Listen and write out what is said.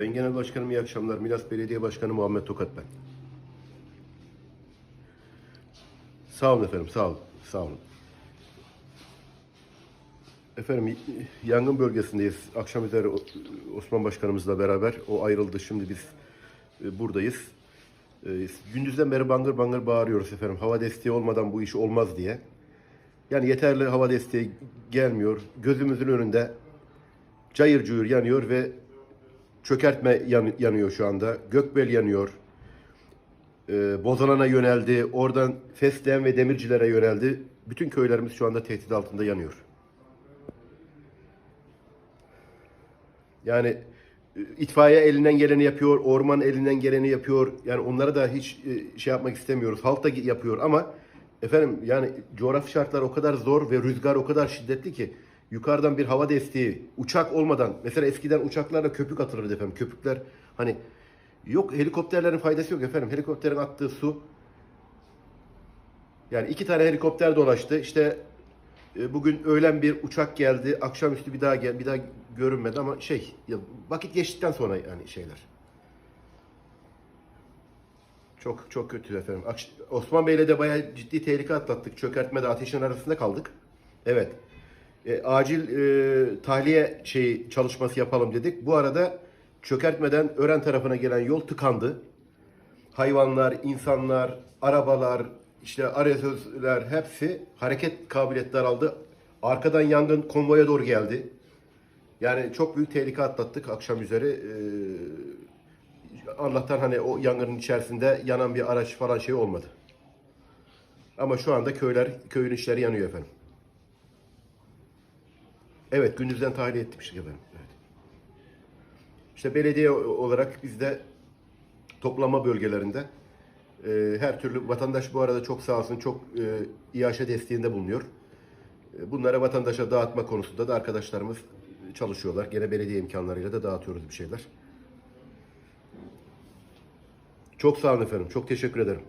Ben Genel Başkanım iyi akşamlar. Milas Belediye Başkanı Muhammed Tokat ben. Sağ olun efendim, sağ olun, sağ olun. Efendim yangın bölgesindeyiz. Akşam üzeri Osman Başkanımızla beraber o ayrıldı. Şimdi biz e, buradayız. E, Gündüzden beri bangır bangır bağırıyoruz efendim. Hava desteği olmadan bu iş olmaz diye. Yani yeterli hava desteği gelmiyor. Gözümüzün önünde cayır cuyur yanıyor ve çökertme yan- yanıyor şu anda. Gökbel yanıyor. Ee, Bozalan'a yöneldi. Oradan Fesleğen ve Demircilere yöneldi. Bütün köylerimiz şu anda tehdit altında yanıyor. Yani e, itfaiye elinden geleni yapıyor, orman elinden geleni yapıyor. Yani onlara da hiç e, şey yapmak istemiyoruz. Halk da yapıyor ama efendim yani coğrafi şartlar o kadar zor ve rüzgar o kadar şiddetli ki yukarıdan bir hava desteği, uçak olmadan mesela eskiden uçaklarla köpük atılırdı efendim. Köpükler hani yok helikopterlerin faydası yok efendim. Helikopterin attığı su yani iki tane helikopter dolaştı. İşte e, bugün öğlen bir uçak geldi. Akşamüstü bir daha gel, bir daha görünmedi ama şey ya vakit geçtikten sonra yani şeyler. Çok çok kötü efendim. Osman Bey'le de bayağı ciddi tehlike atlattık. Çökertmede ateşin arasında kaldık. Evet. E, acil e, tahliye şeyi çalışması yapalım dedik. Bu arada çökertmeden Ören tarafına gelen yol tıkandı hayvanlar, insanlar, arabalar, işte aresözler hepsi hareket kabiliyeti daraldı. Arkadan yangın konvoya doğru geldi. Yani çok büyük tehlike atlattık akşam üzeri. Ee, Allah'tan hani o yangının içerisinde yanan bir araç falan şey olmadı. Ama şu anda köyler, köyün işleri yanıyor efendim. Evet, gündüzden tahliye etmiştik efendim. Evet. İşte belediye olarak biz de toplama bölgelerinde e, her türlü vatandaş bu arada çok sağ olsun çok e, İAŞ desteğinde bulunuyor. E, bunlara vatandaşa dağıtma konusunda da arkadaşlarımız çalışıyorlar. Gene belediye imkanlarıyla da dağıtıyoruz bir şeyler. Çok sağ olun efendim. Çok teşekkür ederim.